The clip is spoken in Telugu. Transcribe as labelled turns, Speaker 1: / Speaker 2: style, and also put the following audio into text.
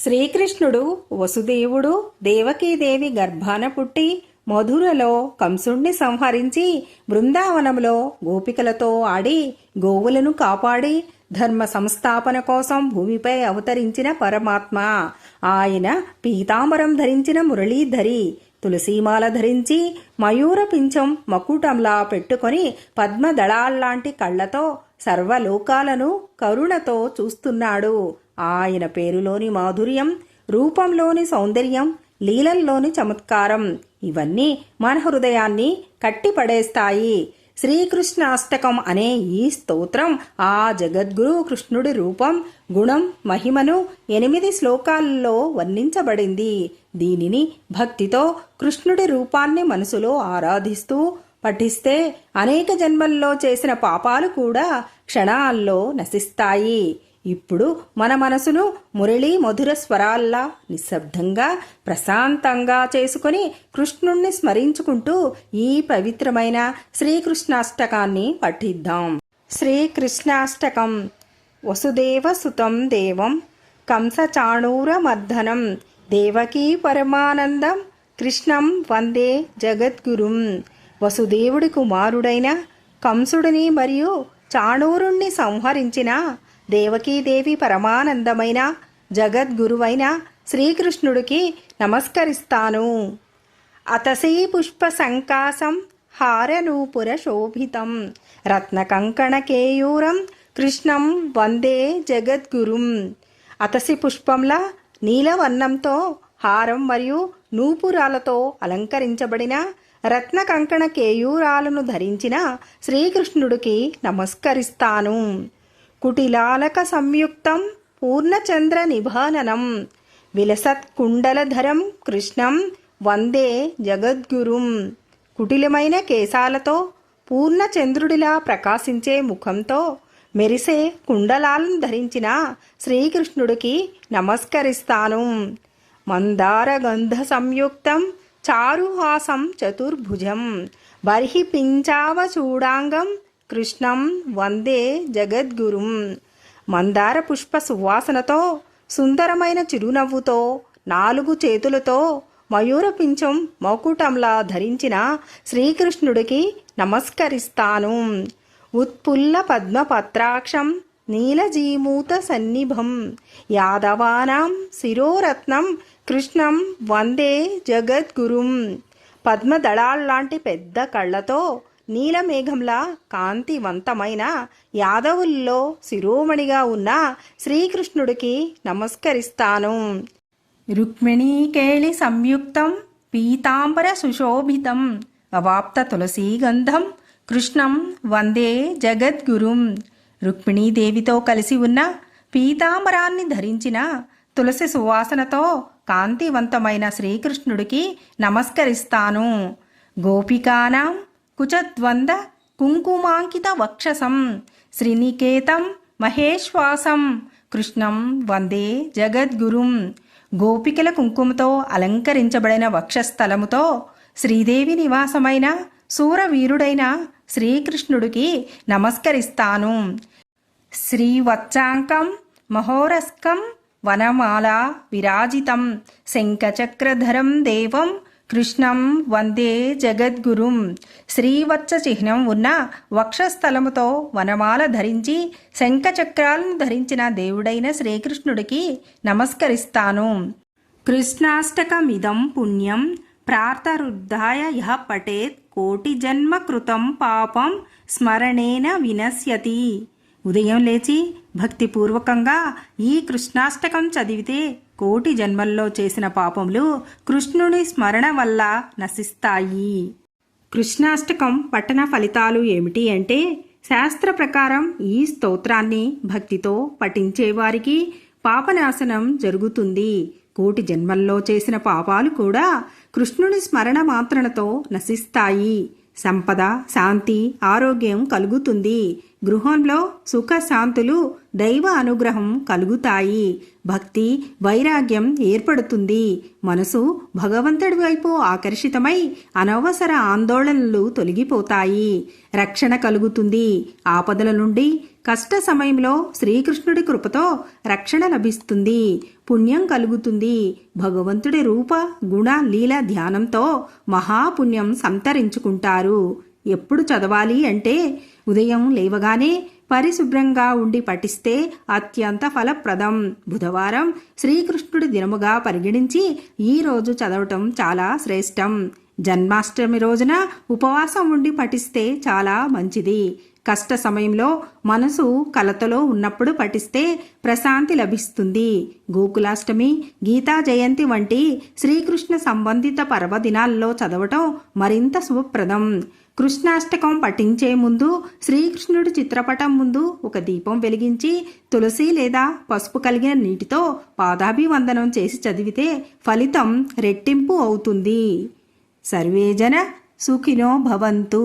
Speaker 1: శ్రీకృష్ణుడు వసుదేవుడు దేవకీదేవి గర్భాన పుట్టి మధురలో కంసుణ్ణి సంహరించి బృందావనంలో గోపికలతో ఆడి గోవులను కాపాడి ధర్మ సంస్థాపన కోసం భూమిపై అవతరించిన పరమాత్మ. ఆయన పీతాంబరం ధరించిన మురళీధరి తులసీమాల ధరించి మయూర పింఛం మకుటంలా పెట్టుకొని పద్మదళాల్లాంటి కళ్ళతో సర్వలోకాలను కరుణతో చూస్తున్నాడు. ఆయన పేరులోని మాధుర్యం రూపంలోని సౌందర్యం లీలల్లోని చమత్కారం. ఇవన్నీ మన హృదయాన్ని కట్టిపడేస్తాయి. శ్రీకృష్ణాష్టకం అనే ఈ స్తోత్రం ఆ జగద్గురు కృష్ణుడి రూపం గుణం మహిమను ఎనిమిది శ్లోకాల్లో వర్ణించబడింది. దీనిని భక్తితో కృష్ణుడి రూపాన్ని మనసులో ఆరాధిస్తూ పఠిస్తే అనేక జన్మల్లో చేసిన పాపాలు కూడా క్షణాల్లో నశిస్తాయి. ఇప్పుడు మన మనసును మురళీ మధుర స్వరాల్లా నిశ్శబ్దంగా ప్రశాంతంగా చేసుకొని కృష్ణుణ్ణి స్మరించుకుంటూ ఈ పవిత్రమైన శ్రీకృష్ణాష్టకాన్ని పఠిద్దాం. శ్రీకృష్ణాష్టకం వసుదేవసుతం దేవం కంసచాణూరమర్దనం దేవకీ పరమానందం కృష్ణం వందే జగద్గురుం. వసుదేవుడి కుమారుడైన కంసుడిని మరియు చాణూరుణ్ణి సంహరించిన దేవకీదేవి పరమానందమైన జగద్గురువైన శ్రీకృష్ణుడికి నమస్కరిస్తాను. అతసీ పుష్ప సంకాసం హారనూపుర శోభితం రత్నకంకణకేయూరం కృష్ణం వందే జగద్గురుం. అతసి పుష్పంలా నీలవర్ణంతో హారం మరియు నూపురాలతో అలంకరించబడిన రత్న కంకణ కేయూరాలను ధరించిన శ్రీకృష్ణుడికి నమస్కరిస్తాను. కుటిలాలక సంయుక్తం పూర్ణచంద్ర నిభాననం విలసత్ కుండలధరం కృష్ణం వందే జగద్గురుం. కుటిలమైన కేశాలతో పూర్ణచంద్రుడిలా ప్రకాశించే ముఖంతో మెరిసే కుండలాలను ధరించిన శ్రీకృష్ణుడికి నమస్కరిస్తాను. మందార గంధ సంయుక్తం చారుహాసం చతుర్భుజం. బర్హి పించావ చూడాంగం కృష్ణం వందే జగద్గురుం. మందార పుష్ప సువాసనతో సుందరమైన చిరునవ్వుతో నాలుగు చేతులతో మయూరపించం మకుటంలా ధరించిన శ్రీకృష్ణుడికి నమస్కరిస్తాను. ఉత్పుల్ల పద్మపత్రాక్షం నీలజీమూత సన్నిభం యాదవానాం శిరోరత్నం కృష్ణం వందే జగద్గురుం. పద్మదళాల్లాంటి పెద్ద కళ్ళతో నీలమేఘంలా కాంతివంతమైన యాదవుల్లో శిరోమణిగా ఉన్న శ్రీకృష్ణుడికి నమస్కరిస్తాను. రుక్మిణీకేళి సంయుక్తం పీతాంబర సుశోభితం అవాప్త తులసీగంధం కృష్ణం వందే జగద్గురుం. రుక్మిణీదేవితో కలిసి ఉన్న పీతాంబరాన్ని ధరించిన తులసి సువాసనతో కాంతివంతమైన శ్రీకృష్ణుడికి నమస్కరిస్తాను. గోపికానాం కుచద్వంద కుంకుమాంకిత వక్షసం శ్రీనికేతం మహేశ్వాసం. కృష్ణం వందే జగద్గురుం. గోపికల కుంకుమతో అలంకరించబడిన వక్షస్థలముతో శ్రీదేవి నివాసమైన శూరవీరుడైన శ్రీకృష్ణుడికి నమస్కరిస్తాను. శ్రీవత్సాంకం మహోరస్కం వనమాల విరాజితం. శంఖచక్రధరం దేవం కృష్ణం వందే జగద్గురుం. శ్రీవత్స చిహ్నం ఉన్న వక్షస్థలముతో వనమాల ధరించి శంఖచక్రాలను ధరించిన దేవుడైన శ్రీకృష్ణుడికి నమస్కరిస్తాను. కృష్ణాష్టకమిదం పుణ్యం ప్రార్థరుద్ధాయ యహ పటేత్ కోటి జన్మ కృతం పాపం స్మరణేన వినశ్యతి. ఉదయం లేచి భక్తిపూర్వకంగా ఈ కృష్ణాష్టకం చదివితే కోటి జన్మల్లో చేసిన పాపములు కృష్ణుని స్మరణ వల్ల నశిస్తాయి. కృష్ణాష్టకం పఠన ఫలితాలు ఏమిటి అంటే శాస్త్ర ప్రకారం ఈ స్తోత్రాన్ని భక్తితో పఠించేవారికి పాపనాశనం జరుగుతుంది. కోటి జన్మల్లో చేసిన పాపాలు కూడా కృష్ణుని స్మరణ మాత్రణతో నశిస్తాయి. సంపద శాంతి ఆరోగ్యం కలుగుతుంది. గృహంలో సుఖశాంతులు దైవ అనుగ్రహం కలుగుతాయి. భక్తి వైరాగ్యం ఏర్పడుతుంది. మనసు భగవంతుడి వైపు ఆకర్షితమై అనవసర ఆందోళనలు తొలగిపోతాయి. రక్షణ కలుగుతుంది. ఆపదల నుండి కష్ట సమయంలో శ్రీకృష్ణుడి కృపతో రక్షణ లభిస్తుంది. పుణ్యం కలుగుతుంది. భగవంతుడి రూప గుణ లీల ధ్యానంతో మహాపుణ్యం సంతరించుకుంటారు. ఎప్పుడు చదవాలి అంటే ఉదయం లేవగానే పరిశుభ్రంగా ఉండి పఠిస్తే అత్యంత ఫలప్రదం. బుధవారం శ్రీకృష్ణుడి దినముగా పరిగణించి ఈరోజు చదవటం చాలా శ్రేష్టం. జన్మాష్టమి రోజున ఉపవాసం ఉండి పఠిస్తే చాలా మంచిది. కష్ట సమయంలో మనసు కలతలో ఉన్నప్పుడు పఠిస్తే ప్రశాంతి లభిస్తుంది. గోకులాష్టమి గీతా జయంతి వంటి శ్రీకృష్ణ సంబంధిత పర్వదినాల్లో చదవటం మరింత శుభప్రదం. కృష్ణాష్టకం పఠించే ముందు శ్రీకృష్ణుడి చిత్రపటం ముందు ఒక దీపం వెలిగించి తులసి లేదా పసుపు కలిగిన నీటితో పాదాభివందనం చేసి చదివితే ఫలితం రెట్టింపు అవుతుంది. సర్వేజన సుఖినో భవంతు.